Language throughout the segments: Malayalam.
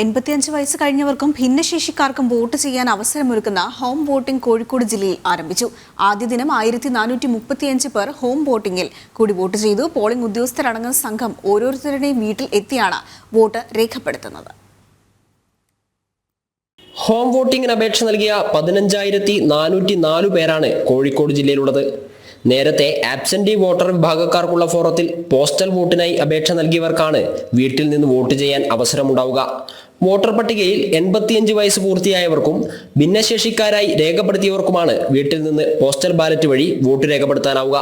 എൺപത്തിയഞ്ച് വയസ്സ് കഴിഞ്ഞവർക്കും ഭിന്നശേഷിക്കാർക്കും വോട്ട് ചെയ്യാൻ അവസരമൊരുക്കുന്ന ഹോം വോട്ടിംഗ് കോഴിക്കോട് ജില്ലയിൽ ആരംഭിച്ചു. ആദ്യ ദിനം ആയിരത്തി നാനൂറ്റി മുപ്പത്തിയഞ്ച് പേർ ഹോം വോട്ടിംഗിൽ കൂടി വോട്ട് ചെയ്തു. പോളിംഗ് ഉദ്യോഗസ്ഥരടങ്ങുന്ന സംഘം ഓരോരുത്തരുടെയും വീട്ടിൽ എത്തിയാണ് വോട്ട് രേഖപ്പെടുത്തുന്നത്. ഹോം വോട്ടിംഗിന് അപേക്ഷ നൽകിയ പതിനഞ്ചായിരത്തി നാനൂറ്റി നാലു പേരാണ് കോഴിക്കോട് ജില്ലയിലുള്ളത്. നേരത്തെ ആബ്സെന്റി വോട്ടർ വിഭാഗക്കാർക്കുള്ള ഫോറത്തിൽ പോസ്റ്റൽ വോട്ടിനായി അപേക്ഷ നൽകിയവർക്കാണ് വീട്ടിൽ നിന്ന് വോട്ട് ചെയ്യാൻ അവസരമുണ്ടാവുക. വോട്ടർ പട്ടികയിൽ എൺപത്തിയഞ്ച് വയസ്സ് പൂർത്തിയായവർക്കും ഭിന്നശേഷിക്കാരായി രേഖപ്പെടുത്തിയവർക്കുമാണ് വീട്ടിൽ നിന്ന് പോസ്റ്റൽ ബാലറ്റ് വഴി വോട്ട് രേഖപ്പെടുത്താനാവുക.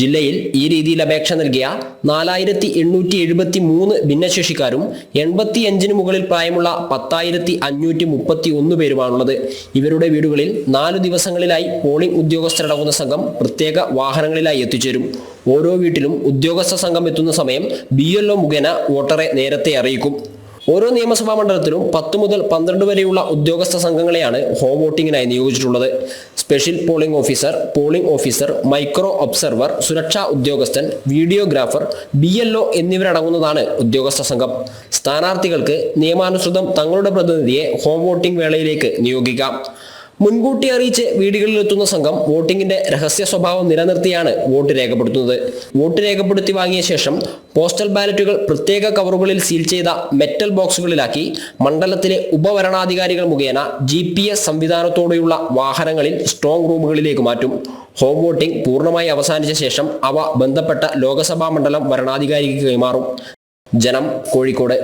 ജില്ലയിൽ ഈ രീതിയിൽ അപേക്ഷ നൽകിയ നാലായിരത്തി എണ്ണൂറ്റി എഴുപത്തി മൂന്ന് ഭിന്നശേഷിക്കാരും എൺപത്തി അഞ്ചിന് മുകളിൽ പ്രായമുള്ള പത്തായിരത്തി അഞ്ഞൂറ്റി മുപ്പത്തി ഒന്ന് പേരുമാണുള്ളത്. ഇവരുടെ വീടുകളിൽ നാലു ദിവസങ്ങളിലായി പോളിംഗ് ഉദ്യോഗസ്ഥരടങ്ങുന്ന സംഘം പ്രത്യേക വാഹനങ്ങളിലായി എത്തിച്ചേരും. ഓരോ വീട്ടിലും ഉദ്യോഗസ്ഥ സംഘം എത്തുന്ന സമയം ബി മുഖേന വോട്ടറെ നേരത്തെ അറിയിക്കും. ഓരോ നിയമസഭാ മണ്ഡലത്തിലും പത്ത് മുതൽ പന്ത്രണ്ട് വരെയുള്ള ഉദ്യോഗസ്ഥ സംഘങ്ങളെയാണ് ഹോം വോട്ടിങ്ങിനായി നിയോഗിച്ചിട്ടുള്ളത്. Special polling officer polling officer micro observer സുരക്ഷാ ഉദ്യോഗസ്ഥൻ വീഡിയോഗ്രാഫർ ബി എൽ ഒ എന്നിവരടങ്ങുന്നതാണ് ഉദ്യോഗസ്ഥ സംഘം. സ്ഥാനാർത്ഥികൾക്ക് നിയമാനുസൃതം തങ്ങളുടെ പ്രതിനിധിയെ ഹോം വോട്ടിംഗ് വേളയിലേക്ക് നിയോഗിക്കാം. മുൻകൂട്ടി അറിയിച്ച് വീടുകളിൽ എത്തുന്ന സംഘം വോട്ടിംഗിന്റെ രഹസ്യ സ്വഭാവം നിലനിർത്തിയാണ് വോട്ട് രേഖപ്പെടുത്തുന്നത്. വോട്ട് രേഖപ്പെടുത്തി വാങ്ങിയ ശേഷം പോസ്റ്റൽ ബാലറ്റുകൾ പ്രത്യേക കവറുകളിൽ സീൽ ചെയ്ത മെറ്റൽ ബോക്സുകളിലാക്കി മണ്ഡലത്തിലെ ഉപവരണാധികാരികൾ മുഖേന ജി പി എസ് സംവിധാനത്തോടെയുള്ള വാഹനങ്ങളിൽ സ്ട്രോങ് റൂമുകളിലേക്ക് മാറ്റും. ഹോം വോട്ടിംഗ് പൂർണമായി അവസാനിച്ച ശേഷം അവ ബന്ധപ്പെട്ട ലോകസഭാ മണ്ഡലം വരണാധികാരിക്ക് കൈമാറും. ജനം കോഴിക്കോട്.